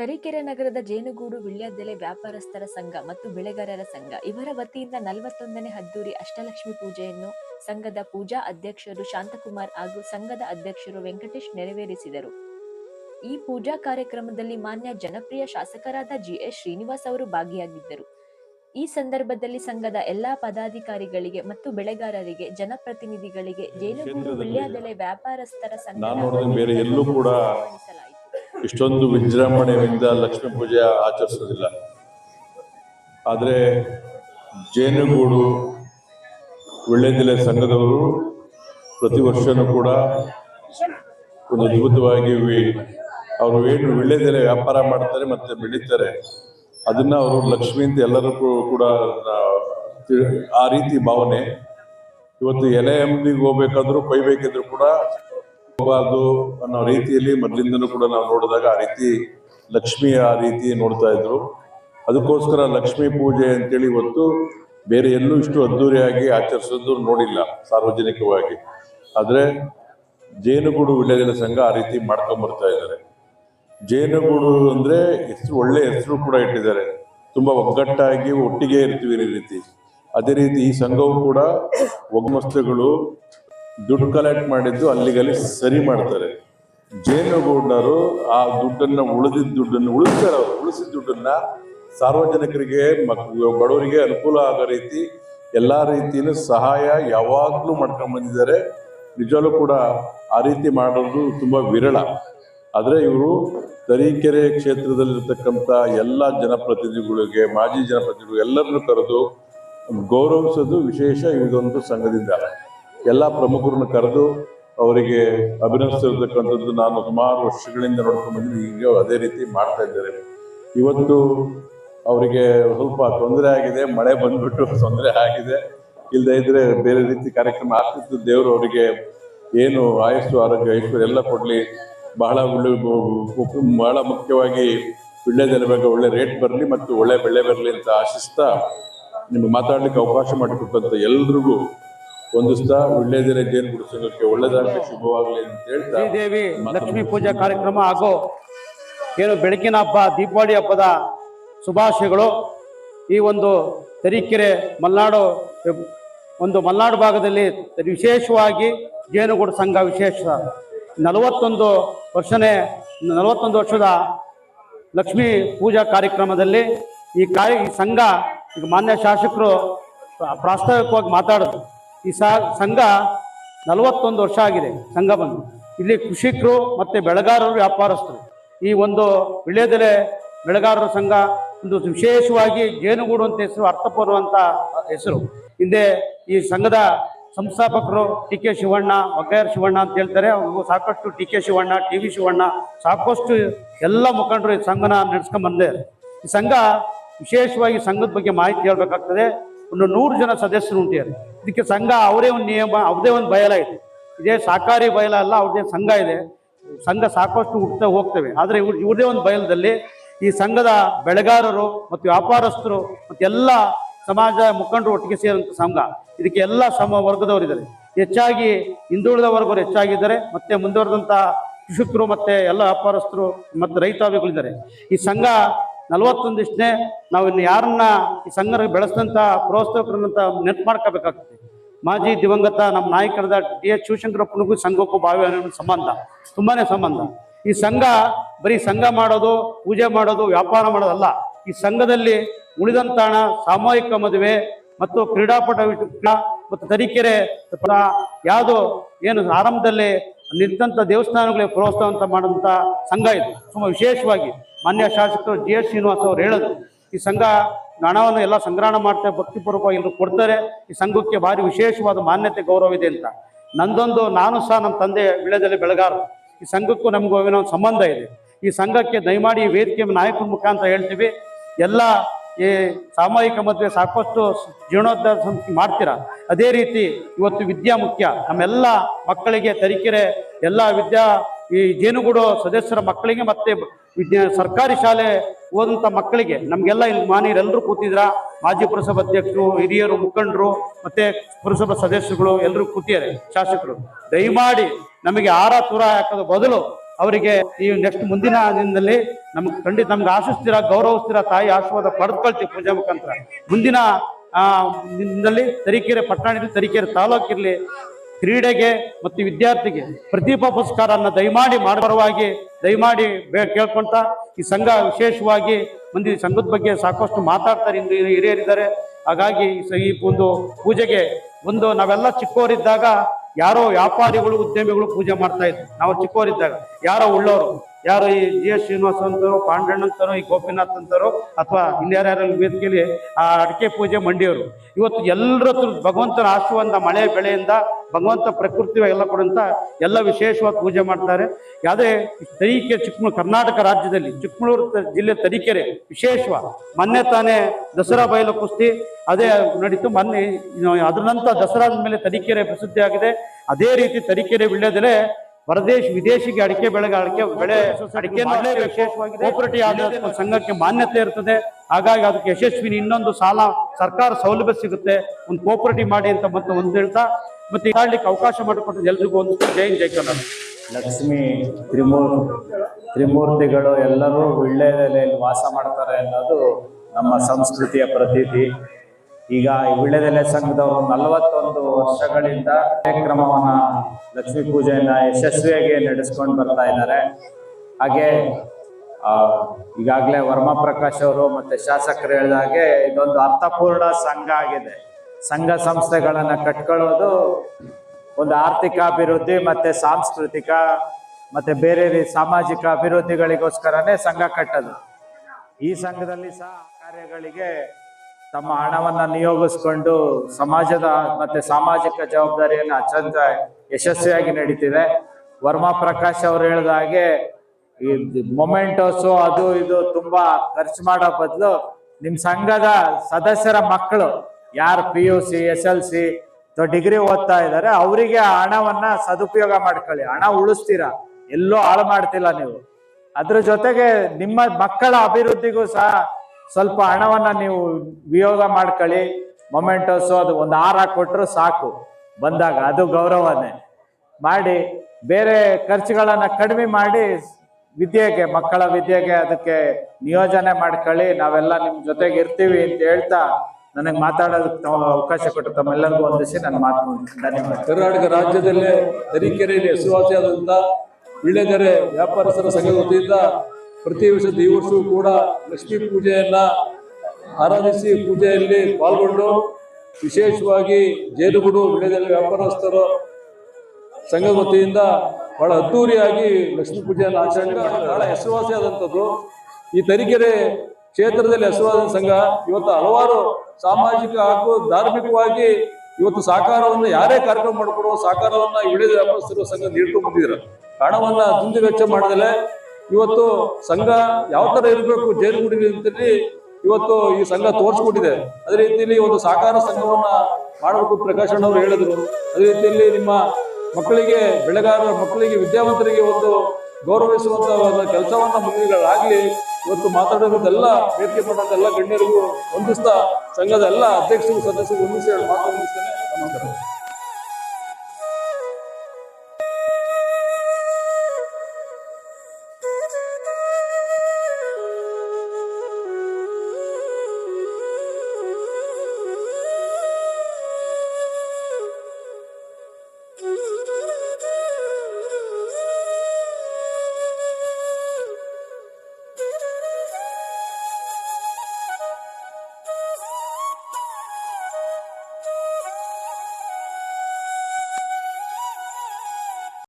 ತರೀಕೆರೆ ನಗರದ ಜೇನುಗೂಡು ವಿಳ್ಯದೆಲೆ ವ್ಯಾಪಾರಸ್ಥರ ಸಂಘ ಮತ್ತು ಬೆಳೆಗಾರರ ಸಂಘ. ಇವರ ವತಿಯಿಂದ ನಲವತ್ತೊಂದನೇ ಹದ್ದೂರಿ ಅಷ್ಟಲಕ್ಷ್ಮಿ ಪೂಜೆಯನ್ನು ಸಂಘದ ಪೂಜಾ ಅಧ್ಯಕ್ಷರು ಶಾಂತಕುಮಾರ್ ಹಾಗೂ ಸಂಘದ ಅಧ್ಯಕ್ಷರು ವೆಂಕಟೇಶ್ ನೆರವೇರಿಸಿದರು. ಈ ಪೂಜಾ ಕಾರ್ಯಕ್ರಮದಲ್ಲಿ ಮಾನ್ಯ ಜನಪ್ರಿಯ ಶಾಸಕರಾದ ಜಿಎಸ್ ಶ್ರೀನಿವಾಸ್ ಅವರು ಭಾಗಿಯಾಗಿದ್ದರು. ಈ ಸಂದರ್ಭದಲ್ಲಿ ಸಂಘದ ಎಲ್ಲಾ ಪದಾಧಿಕಾರಿಗಳಿಗೆ ಮತ್ತು ಬೆಳೆಗಾರರಿಗೆ ಜನಪ್ರತಿನಿಧಿಗಳಿಗೆ ಜೇನುಗೂಡು ವಿಳ್ಯದೆಲೆ ವ್ಯಾಪಾರಸ್ಥರ ಸಂಘದ ಇಷ್ಟೊಂದು ವಿಜೃಂಭಣೆಯಿಂದ ಲಕ್ಷ್ಮೀ ಪೂಜೆ ಆಚರಿಸೋದಿಲ್ಲ. ಆದರೆ ಜೇನುಗೂಡು ವಿಳ್ಯದೆಲೆ ಸಂಘದವರು. ಪ್ರತಿ ವರ್ಷನೂ ಕೂಡ ಒಂದು ಅದ್ಭುತವಾಗಿ ಅವರು ಏನು ವಿಳ್ಯದೆಲೆ ವ್ಯಾಪಾರ ಮಾಡ್ತಾರೆ ಮತ್ತೆ ಬೆಳೀತಾರೆ. ಅದನ್ನ ಅವರು ಲಕ್ಷ್ಮಿ ಅಂತ ಎಲ್ಲರೂ ಕೂಡ ಆ, ರೀತಿ ಭಾವನೆ. ಇವತ್ತು ಎಲೆ ಅಂಗಡಿಗೆ ಹೋಗ್ಬೇಕಾದ್ರೂ ಕೊಯ್ಬೇಕಿದ್ರು ಕೂಡ ಹೋಗಬಾರ್ದು ಅನ್ನೋ ರೀತಿಯಲ್ಲಿ ಮೊದಲಿಂದನೂ ಕೂಡ ನಾವು ನೋಡಿದಾಗ ಆ ರೀತಿ ಲಕ್ಷ್ಮಿ ಆ ರೀತಿ ನೋಡ್ತಾ ಇದ್ರು. ಅದಕ್ಕೋಸ್ಕರ ಲಕ್ಷ್ಮೀ ಪೂಜೆ ಅಂತೇಳಿ ಇವತ್ತು ಬೇರೆ ಎಲ್ಲೂ ಇಷ್ಟು ಅದ್ದೂರಿಯಾಗಿ ಆಚರಿಸೋದು ನೋಡಿಲ್ಲ ಸಾರ್ವಜನಿಕವಾಗಿ. ಆದರೆ ಜೇನುಗೂಡು ವಿಳ್ಯದೆಲೆ ಸಂಘ ಆ ರೀತಿ ಮಾಡ್ಕೊಂಡ್ ಬರ್ತಾ ಇದ್ದಾರೆ. ಜೇನುಗೂಡು ಅಂದ್ರೆ ಹೆಸರು, ಒಳ್ಳೆ ಹೆಸರು ಕೂಡ ಇಟ್ಟಿದ್ದಾರೆ. ತುಂಬಾ ಒಗ್ಗಟ್ಟಾಗಿ ಒಟ್ಟಿಗೆ ಇರ್ತೀವಿ ಈ ರೀತಿ. ಅದೇ ರೀತಿ ಈ ಸಂಘವು ಕೂಡ ಒಗ್ಮಸ್ತುಗಳು ದುಡ್ಡು ಕಲೆಕ್ಟ್ ಮಾಡಿದ್ದು ಅಲ್ಲಿಗಲ್ಲಿ ಸರಿ ಮಾಡ್ತಾರೆ. ಜೇನುಗೂಡರು ಆ ದುಡ್ಡನ್ನ ಉಳಿದಿದ್ದ ದುಡ್ಡನ್ನು ಉಳಿಸ್ತಾರೆ ಅವರು. ಉಳಿಸಿದ ದುಡ್ಡನ್ನ ಸಾರ್ವಜನಿಕರಿಗೆ, ಮಕ್, ಬಡವರಿಗೆ ಅನುಕೂಲ ಆಗೋ ರೀತಿ ಎಲ್ಲಾ ರೀತಿಯೂ ಸಹಾಯ ಯಾವಾಗಲೂ ಮಾಡ್ಕೊಂಡು ಬಂದಿದ್ದಾರೆ. ನಿಜವಾಗ್ಲೂ ಕೂಡ ಆ ರೀತಿ ಮಾಡೋದು ತುಂಬಾ ವಿರಳ. ಆದರೆ ಇವರು ತರೀಕೆರೆ ಕ್ಷೇತ್ರದಲ್ಲಿರ್ತಕ್ಕಂಥ ಎಲ್ಲ ಜನಪ್ರತಿನಿಧಿಗಳಿಗೆ, ಮಾಜಿ ಜನಪ್ರತಿನಿಧಿಗಳು ಎಲ್ಲರನ್ನು ಕರೆದು ಗೌರವಿಸೋದು ವಿಶೇಷ ಇದೊಂದು ಸಂಘದಿಂದ. ಎಲ್ಲ ಪ್ರಮುಖರನ್ನು ಕರೆದು ಅವರಿಗೆ ಅಭಿನಂದಿಸಿರ್ತಕ್ಕಂಥದ್ದು ನಾನು ಸುಮಾರು ವರ್ಷಗಳಿಂದ ನೋಡ್ಕೊಂಡು ಬಂದಿದ್ದೀನಿ ಈಗ ಅದೇ ರೀತಿ ಮಾಡ್ತಾ ಇದ್ದಾರೆ. ಇವತ್ತು ಅವರಿಗೆ ಸ್ವಲ್ಪ ತೊಂದರೆ ಆಗಿದೆ, ಮಳೆ ಬಂದ್ಬಿಟ್ಟು ತೊಂದರೆ ಆಗಿದೆ. ಇಲ್ಲದೇ ಇದ್ರೆ ಬೇರೆ ರೀತಿ ಕಾರ್ಯಕ್ರಮ ಆಗ್ತಿತ್ತು. ದೇವರು ಅವರಿಗೆ ಏನು ಆಯಸ್ಸು, ಆರೋಗ್ಯ, ಐಶ್ವರ್ಯ ಎಲ್ಲ ಕೊಡಲಿ. ಬಹಳ ಒಳ್ಳೆ ಬಹಳ ಮುಖ್ಯವಾಗಿ ಬಗ್ಗೆ ಒಳ್ಳೆ ರೇಟ್ ಬರಲಿ ಮತ್ತು ಒಳ್ಳೆ ಬೆಳೆ ಬರಲಿ ಅಂತ ಆಶಿಸ್ತಾ ನಿಮ್ಗೆ ಮಾತಾಡಲಿಕ್ಕೆ ಅವಕಾಶ ಮಾಡಿಕೊಟ್ಟಂಥ ಎಲ್ರಿಗೂ ಒಂದಿಸ್ತಾ ದಿನ ಜೇನು ಗುಡಿಸೋದಕ್ಕೆ ಒಳ್ಳೇದಾಗಲಿ ಶುಭವಾಗಲಿ ಅಂತ ಹೇಳ್ತಾ ದೇವಿ ಲಕ್ಷ್ಮೀ ಪೂಜಾ ಕಾರ್ಯಕ್ರಮ ಹಾಗೂ ಏನು ಬೆಳಕಿನ ಹಬ್ಬ ದೀಪಾವಳಿ ಹಬ್ಬದ ಶುಭಾಶಯಗಳು. ಈ ಒಂದು ತರೀಕೆರೆ ಮಲೆನಾಡು ಒಂದು ಮಲೆನಾಡು ಭಾಗದಲ್ಲಿ ವಿಶೇಷವಾಗಿ ಜೇನುಗೂಡು ಸಂಘ ವಿಶೇಷ. ನಲವತ್ತೊಂದು ವರ್ಷನೇ ನಲವತ್ತೊಂದು ವರ್ಷದ ಲಕ್ಷ್ಮೀ ಪೂಜಾ ಕಾರ್ಯಕ್ರಮದಲ್ಲಿ ಈ ಕಾರ್ಯ ಈ ಸಂಘ ಈಗ ಮಾನ್ಯ ಶಾಸಕರು ಪ್ರಾಸ್ತಾವಿಕವಾಗಿ ಮಾತಾಡಿದ್ರು ಈ ಸಾ- ಸಂಘ ನಲವತ್ತೊಂದು ವರ್ಷ ಆಗಿದೆ. ಸಂಘ ಬಂದು. ಇಲ್ಲಿ ಕೃಷಿಕರು ಮತ್ತು ಬೆಳೆಗಾರರು ವ್ಯಾಪಾರಸ್ಥರು. ಈ ಒಂದು ವಿಳ್ಯದೆಲೆ ಬೆಳೆಗಾರರ ಸಂಘ ಒಂದು ವಿಶೇಷವಾಗಿ ಜೇನುಗೂಡು ಅಂತ ಹೆಸರು ಅರ್ಥಪೂರ್ವಂತ ಹೆಸರು. ಹಿಂದೆ ಈ ಸಂಘದ ಸಂಸ್ಥಾಪಕರು ಟಿ ಕೆ ಶಿವಣ್ಣ ವಕೈರ್ ಶಿವಣ್ಣ ಅಂತ ಹೇಳ್ತಾರೆ. ಅವರು ಸಾಕಷ್ಟು T K Shivanna T V Shivanna, ಸಾಕಷ್ಟು ಎಲ್ಲ ಮುಖಂಡರು ಈ ಸಂಘನ ನಡೆಸ್ಕೊಂಡ್ಬಂದೆ ಈ ಸಂಘ ವಿಶೇಷವಾಗಿ ಸಂಘದ ಬಗ್ಗೆ ಮಾಹಿತಿ ಹೇಳಬೇಕಾಗ್ತದೆ. ಒಂದು ನೂರು ಜನ ಸದಸ್ಯರು ಉಂಟಿದ್ದಾರೆ ಇದಕ್ಕೆ ಸಂಘ ಅವರೇ ಒಂದು ನಿಯಮ, ಅವ್ರದೇ ಒಂದು ಬಯಲ ಇದೆ. ಇದೇ ಸಹಕಾರಿ ಬಯಲ ಅಲ್ಲ, ಅವ್ರದೇ ಸಂಘ ಇದೆ. ಸಂಘ ಸಾಕಷ್ಟು ಹುಟ್ಟುತ್ತಾ ಹೋಗ್ತವೆ. ಆದರೆ ಇವ್ರ, ಇವ್ರದೇ ಒಂದು ಬಯಲದಲ್ಲಿ ಈ ಸಂಘದ ಬೆಳೆಗಾರರು ಮತ್ತು ವ್ಯಾಪಾರಸ್ಥರು ಮತ್ತು ಎಲ್ಲ ಸಮಾಜ ಮುಖಂಡರು ಒಟ್ಟಿಗೆ ಸೇರುವಂಥ ಸಂಘ. ಇದಕ್ಕೆ ಎಲ್ಲ ಸಮ ವರ್ಗದವರಿದ್ದಾರೆ ಹೆಚ್ಚಾಗಿ ಹಿಂದುಳಿದ ವರ್ಗವರು ಹೆಚ್ಚಾಗಿದ್ದಾರೆ ಮತ್ತೆ ಮುಂದುವರೆದಂಥ ಕೃಷಿಕರು ಮತ್ತು ಎಲ್ಲ ವ್ಯಾಪಾರಸ್ಥರು ಮತ್ತು ರೈತಾಭಿಗಳಿದ್ದಾರೆ ಈ ಸಂಘ ನಲವತ್ತೊಂದಿಷ್ಟನೇ ನಾವು ಇನ್ನು ಯಾರನ್ನ ಈ ಸಂಘ ಬೆಳೆಸಿದಂಥ ಪ್ರೋತ್ಸಾಹಕರನ್ನಂತ ನೆನಪು ಮಾಡ್ಕೋಬೇಕಾಗ್ತದೆ ಮಾಜಿ ದಿವಂಗತ ನಮ್ಮ ನಾಯಕರಾದ ಡಿ ಎಚ್ ಶಿವಶಂಕರಪ್ಪನಿಗೂ ಸಂಘಕ್ಕೂ ಬಾವಿ ಸಂಬಂಧ, ತುಂಬಾನೇ ಸಂಬಂಧ. ಈ ಸಂಘ ಬರೀ ಸಂಘ ಮಾಡೋದು, ಪೂಜೆ ಮಾಡೋದು, ವ್ಯಾಪಾರ ಮಾಡೋದಲ್ಲ. ಈ ಸಂಘದಲ್ಲಿ ಉಳಿದಂತಾಣ ಸಾಮೂಹಿಕ ಮದುವೆ ಮತ್ತು ಕ್ರೀಡಾಪಟ ಮತ್ತು ತರೀಕೆರೆ ಯಾವುದು ಏನು ಆರಂಭದಲ್ಲಿ ನಿಂತ ದೇವಸ್ಥಾನಗಳಿಗೆ ಪ್ರೋತ್ಸಾಹ ಅಂತ ಮಾಡುವಂಥ ಸಂಘ ಇದು. ತುಂಬ ವಿಶೇಷವಾಗಿ ಮಾನ್ಯ ಶಾಸಕರು ಜಿ ಎಸ್ ಶ್ರೀನಿವಾಸ್ ಅವರು ಹೇಳೋದು, ಈ ಸಂಘ ಹಣವನ್ನು ಎಲ್ಲ ಸಂಗ್ರಹಣ ಮಾಡ್ತಾರೆ ಭಕ್ತಿಪೂರ್ವಕವಾಗಿ ಎಲ್ಲರೂ ಕೊಡ್ತಾರೆ. ಈ ಸಂಘಕ್ಕೆ ಭಾರಿ ವಿಶೇಷವಾದ ಮಾನ್ಯತೆ, ಗೌರವ ಇದೆ ಅಂತ. ನಂದೊಂದು, ನಾನು ಸಹ ನಮ್ಮ ತಂದೆ ವಿಳ್ಯದಲ್ಲಿ ಬೆಳಗಾರ ಈ ಸಂಘಕ್ಕೂ ನಮಗೂ ಏನೋ ಸಂಬಂಧ ಇದೆ. ಈ ಸಂಘಕ್ಕೆ ದಯಮಾಡಿ ವೇದಿಕೆ ನಾಯಕರ ಮುಖಾಂತರ ಹೇಳ್ತೀವಿ. ಎಲ್ಲ ಈ ಸಾಮೂಹಿಕ ಮದುವೆ ಸಾಕಷ್ಟು ಜೀರ್ಣೋದ್ಧಾರ ಸಂಸ್ಥೆ ಮಾಡ್ತೀರಾ? ಅದೇ ರೀತಿ ಇವತ್ತು ವಿದ್ಯಾ ಮುಖ್ಯ. ನಮ್ಮೆಲ್ಲ ಮಕ್ಕಳಿಗೆ ತರೀಕೆರೆ ಎಲ್ಲ ವಿದ್ಯಾ, ಈ ಜೇನುಗೂಡು ಸದಸ್ಯರ ಮಕ್ಕಳಿಗೆ ಮತ್ತೆ ವಿದ್ಯಾ ಸರ್ಕಾರಿ ಶಾಲೆ ಓದಂಥ ಮಕ್ಕಳಿಗೆ ನಮಗೆಲ್ಲ ಇಲ್ಲಿ ಮಾನ್ಯರೆಲ್ಲರೂ ಕೂತಿದ್ರ. ಮಾಜಿ ಪುರಸಭಾ ಅಧ್ಯಕ್ಷರು, ಹಿರಿಯರು, ಮುಖಂಡರು, ಮತ್ತೆ ಪುರಸಭಾ ಸದಸ್ಯರುಗಳು ಎಲ್ಲರೂ ಕೂತಿದ್ದಾರೆ, ಶಾಸಕರು. ದಯಮಾಡಿ ನಮಗೆ ಆರ ತೂರ ಹಾಕೋದು ಬದಲು ಅವರಿಗೆ ಈ ನೆಕ್ಸ್ಟ್ ಮುಂದಿನ ದಿನದಲ್ಲಿ ನಮ್ಗೆ ಖಂಡಿತ ನಮ್ಗೆ ಆಶಿಸ್ತೀರ, ಗೌರವಿಸ್ತೀರ, ತಾಯಿ ಆಶೀರ್ವಾದ ಪಡೆದುಕೊಳ್ತೀವಿ ಪೂಜೆ ಮುಖಾಂತರ. ಮುಂದಿನ, ಆ, ದಿನದಲ್ಲಿ ತರೀಕೆರೆ ಇರಲಿ ತರೀಕೆರೆ ತಾಲೂಕಿರ್ಲಿ ಕ್ರೀಡೆಗೆ ಮತ್ತು ವಿದ್ಯಾರ್ಥಿಗೆ ಪ್ರತಿಭಾ ಪುರಸ್ಕಾರನ ದಯಮಾಡಿ ಮಾಡಬರವಾಗಿ ದಯಮಾಡಿ ಬೇ ಕೇಳ್ಕೊಂತ ಈ ಸಂಘ ವಿಶೇಷವಾಗಿ ಮಂದಿ ಸಂಘದ ಬಗ್ಗೆ ಸಾಕಷ್ಟು ಮಾತಾಡ್ತಾರೆ ಇಂದು ಹಿರಿಯರಿದ್ದಾರೆ. ಹಾಗಾಗಿ ಈ ಒಂದು ಪೂಜೆಗೆ ಒಂದು ನಾವೆಲ್ಲ ಚಿಕ್ಕವರಿದ್ದಾಗ ಯಾರೋ ವ್ಯಾಪಾರಿಗಳು, ಉದ್ಯಮಿಗಳು ಪೂಜೆ ಮಾಡ್ತಾ ಇದ್ರು. ನಾವು ಚಿಕ್ಕವರಿದ್ದಾಗ ಯಾರೋ ಉಳ್ಳೋರು. ಯಾರೋ ಈ ಜಿ ಎಸ್ ಶ್ರೀನಿವಾಸ್ ಅಂತರೋ ಪಾಂಡಣ್ಣ ಅಂತಾರೋ, ಈ ಗೋಪಿನಾಥ್ ಅಂತಾರೋ, ಅಥವಾ ಇನ್ಯಾರ್ಯಾರಲ್ಲಿ ವೇದಿಕೆಯಲ್ಲಿ ಆ ಅಡಿಕೆ ಪೂಜೆ ಮಂಡಿಯವರು ಇವತ್ತು ಎಲ್ಲರ ಹತ್ರ ಭಗವಂತನ ಆಶೀರ್ವಾದ, ಮಳೆ ಬೆಳೆಯಿಂದ ಭಗವಂತ ಪ್ರಕೃತಿ ಎಲ್ಲ ಕೊಡಂತ ಎಲ್ಲ ವಿಶೇಷವಾಗಿ ಪೂಜೆ ಮಾಡ್ತಾರೆ. ಯಾವುದೇ ತರೀಕೆರೆ ಚಿಕ್ಕಮಗಳೂರು ಕರ್ನಾಟಕ ರಾಜ್ಯದಲ್ಲಿ ಚಿಕ್ಕಮಗಳೂರು ಜಿಲ್ಲೆ ತರೀಕೆರೆ ವಿಶೇಷವಾಗಿ ಮೊನ್ನೆ ತಾನೇ ದಸರಾ ಬಯಲು ಕುಸ್ತಿ, ಅದೇ ನಡೀತು, ಮೊನ್ನೆ ಅದರ ನಂತರ ದಸರಾದ ಮೇಲೆ ತರೀಕೆರೆ ಪ್ರಸಿದ್ಧಿಯಾಗಿದೆ. ಅದೇ ರೀತಿ ತರೀಕೆರೆ ವಿಳ್ಯದೆಲೆ ಹೊರದೇಶ ವಿದೇಶಿಗೆ ಅಡಿಕೆ ಬೆಳೆಗೆ ಅಡಿಕೆ ಬೆಳೆ ಅಡಿಕೆ ವಿಶೇಷವಾಗಿ ಕೋಪರೇಟಿವ್ ಸಂಘಕ್ಕೆ ಮಾನ್ಯತೆ ಇರ್ತದೆ. ಹಾಗಾಗಿ ಅದಕ್ಕೆ ಯಶಸ್ವಿನಿ ಇನ್ನೊಂದು ಸಾಲ ಸರ್ಕಾರ ಸೌಲಭ್ಯ ಸಿಗುತ್ತೆ. ಒಂದು ಕೋಪರೇಟಿವ್ ಮಾಡಿ ಅಂತ ಮತ್ತೆ ಒಂದು ಹೇಳ್ತಾ ಮತ್ತೆ ಈಗಾಡ್ಲಿಕ್ಕೆ ಅವಕಾಶ ಮಾಡಿಕೊಟ್ಟು ಎಲ್ರಿಗೂ ಒಂದು ಜೈ ಜೈ ಕನ್ನಡ. ಲಕ್ಷ್ಮಿ ತ್ರಿಮೂರ್ ತ್ರಿಮೂರ್ತಿಗಳು ಎಲ್ಲರೂ ವಿಳ್ಳೆದೆಲೆಯಲ್ಲಿ ವಾಸ ಮಾಡ್ತಾರೆ ಅನ್ನೋದು ನಮ್ಮ ಸಂಸ್ಕೃತಿಯ ಪ್ರತೀತಿ. ಈಗ ವಿಳ್ಳೆದೆಲೆ ಸಂಘದವರು ನಲವತ್ತೊಂದು ವರ್ಷಗಳಿಂದ ಕಾರ್ಯಕ್ರಮವನ್ನ ಲಕ್ಷ್ಮೀ ಪೂಜೆಯನ್ನ ಯಶಸ್ವಿಯಾಗಿ ನಡೆಸ್ಕೊಂಡು ಬರ್ತಾ ಇದ್ದಾರೆ. ಹಾಗೆ ಈಗಾಗಲೇ ವರ್ಮಾ ಪ್ರಕಾಶ್ ಅವರು ಮತ್ತೆ ಶಾಸಕರು ಹೇಳಿದ ಹಾಗೆ ಇದೊಂದು ಅರ್ಥಪೂರ್ಣ ಸಂಘ ಆಗಿದೆ. ಸಂಘ ಸಂಸ್ಥೆಗಳನ್ನ ಕಟ್ಕೊಳ್ಳೋದು ಒಂದು ಆರ್ಥಿಕ ಅಭಿವೃದ್ಧಿ ಮತ್ತೆ ಸಾಂಸ್ಕೃತಿಕ ಮತ್ತೆ ಬೇರೆ ಸಾಮಾಜಿಕ ಅಭಿವೃದ್ಧಿಗಳಿಗೋಸ್ಕರನೇ ಸಂಘ ಕಟ್ಟೋದು. ಈ ಸಂಘದಲ್ಲಿ ಸಹ ಕಾರ್ಯಗಳಿಗೆ ತಮ್ಮ ಹಣವನ್ನ ನಿಯೋಗಿಸ್ಕೊಂಡು ಸಮಾಜದ ಮತ್ತೆ ಸಾಮಾಜಿಕ ಜವಾಬ್ದಾರಿಯನ್ನು ಅತ್ಯಂತ ಯಶಸ್ವಿಯಾಗಿ ನಡೀತಿದೆ. ವರ್ಮಾ ಪ್ರಕಾಶ್ ಅವರು ಹೇಳಿದ ಹಾಗೆ ಈ ಮೊಮೆಂಟೋಸು ಅದು ಇದು ತುಂಬಾ ಖರ್ಚು ಮಾಡೋ ಬದಲು ನಿಮ್ ಸಂಘದ ಸದಸ್ಯರ ಮಕ್ಕಳು ಯಾರು P U C, S L C degree ಓದ್ತಾ ಇದ್ದಾರೆ, ಅವರಿಗೆ ಹಣವನ್ನ ಸದುಪಯೋಗ ಮಾಡ್ಕೊಳ್ಳಿ. ಹಣ ಉಳಿಸ್ತೀರಾ? ಎಲ್ಲೂ ಹಾಳು ಮಾಡ್ತಿಲ್ಲ ನೀವು. ಅದ್ರ ಜೊತೆಗೆ ನಿಮ್ಮ ಮಕ್ಕಳ ಅಭಿವೃದ್ಧಿಗೂ ಸಹ ಸ್ವಲ್ಪ ಹಣವನ್ನ ನೀವು ವಿಯೋಗ ಮಾಡ್ಕೊಳ್ಳಿ. ಮೊಮೆಂಟೋಸು ಅದು ಒಂದು ಆರ ಕೊಟ್ಟರು ಸಾಕು. ಬಂದಾಗ ಅದು ಗೌರವನೇ. ಮಾಡಿ ಬೇರೆ ಖರ್ಚುಗಳನ್ನು ಕಡಿಮೆ ಮಾಡಿ ವಿದ್ಯೆಗೆ, ಮಕ್ಕಳ ವಿದ್ಯೆಗೆ ಅದಕ್ಕೆ ನಿಯೋಜನೆ ಮಾಡ್ಕೊಳ್ಳಿ. ನಾವೆಲ್ಲ ನಿಮ್ಮ ಜೊತೆಗೆ ಇರ್ತೀವಿ ಅಂತ ಹೇಳ್ತಾ ನನಗೆ ಮಾತಾಡೋದಕ್ಕೆ ಅವಕಾಶ ಕೊಟ್ಟು ತಮ್ಮೆಲ್ಲರಿಗೂ ಒಂದಿಸಿ ನನ್ನ ಮಾತು. ಧನ್ಯವಾದ. ಕರ್ನಾಟಕ ರಾಜ್ಯದಲ್ಲೇ ತರೀಕೆರೆಯಲ್ಲಿ ಹೆಸರುವಾಸಿಯಾದಂಥ ವೀಳ್ಯದೆರೆ ವ್ಯಾಪಾರಸ್ಥರ ಸಂಘದ ವತಿಯಿಂದ ಪ್ರತಿ ವರ್ಷದ ಈ ವರ್ಷವೂ ಕೂಡ ಲಕ್ಷ್ಮೀ ಪೂಜೆಯನ್ನ ಆರಾಧಿಸಿ ಪೂಜೆಯಲ್ಲಿ ಪಾಲ್ಗೊಂಡು ವಿಶೇಷವಾಗಿ ಜೇನುಗೂಡು ವೀಳ್ಯದೆಲೆ ವ್ಯಾಪಾರಸ್ಥರು ಸಂಘದ ವತಿಯಿಂದ ಬಹಳ ಅದ್ದೂರಿಯಾಗಿ ಲಕ್ಷ್ಮೀ ಪೂಜೆಯನ್ನು ಆಚರಣೆ ಬಹಳ ಹೆಸರುವಾಸಿಯಾದಂಥದ್ದು ಈ ತರೀಕೆರೆ ಕ್ಷೇತ್ರದಲ್ಲಿ ಹೆಸರುವಾದ ಸಂಘ ಇವತ್ತು ಹಲವಾರು ಸಾಮಾಜಿಕ ಹಾಗೂ ಧಾರ್ಮಿಕವಾಗಿ ಇವತ್ತು ಸಹಕಾರವನ್ನು ಯಾರೇ ಕಾರ್ಯಕ್ರಮ ಮಾಡಿಕೊಡುವ ಸಹಕಾರವನ್ನ ವಿಳಿದ ವ್ಯಾಪಾರಸ್ಥರು ಸಂಘ ನೀಡ್ಕೊಂಡು ಬಂದಿದ್ದಾರೆ ಹಣವನ್ನ ದುಂದು ವೆಚ್ಚ ಮಾಡದಲೆ ಇವತ್ತು ಸಂಘ ಯಾವ ತರ ಇರಬೇಕು ಜೇನುಗೂಡಿನಲ್ಲಿ ಇವತ್ತು ಈ ಸಂಘ ತೋರಿಸ್ಕೊಟ್ಟಿದೆ. ಅದೇ ರೀತಿಯಲ್ಲಿ ಒಂದು ಸಹಕಾರ ಸಂಘವನ್ನ ಮಾಡಬೇಕು ಪ್ರಕಾಶ್ ಅಣ್ಣವರು ಹೇಳಿದ್ರು. ಅದೇ ರೀತಿಯಲ್ಲಿ ನಿಮ್ಮ ಮಕ್ಕಳಿಗೆ, ಬೆಳೆಗಾರರ ಮಕ್ಕಳಿಗೆ, ವಿದ್ಯಾವಂತರಿಗೆ ಒಂದು ಗೌರವಿಸುವಂತ ಒಂದು ಕೆಲಸವನ್ನ ಮುಂದಿಗಳಾಗ್ಲಿ ಇವತ್ತು ಮಾತಾಡೋದೆಲ್ಲ ವೇದಿಕೆ ಪಟ್ಟಂತ ಎಲ್ಲ ಗಣ್ಯರಿಗೂ ಹೊಂದಿಸ್ತಾ ಸಂಘದ ಎಲ್ಲ ಅಧ್ಯಕ್ಷರು, ಸದಸ್ಯರು ಹೊಂದಿಸಿ ಮಾತು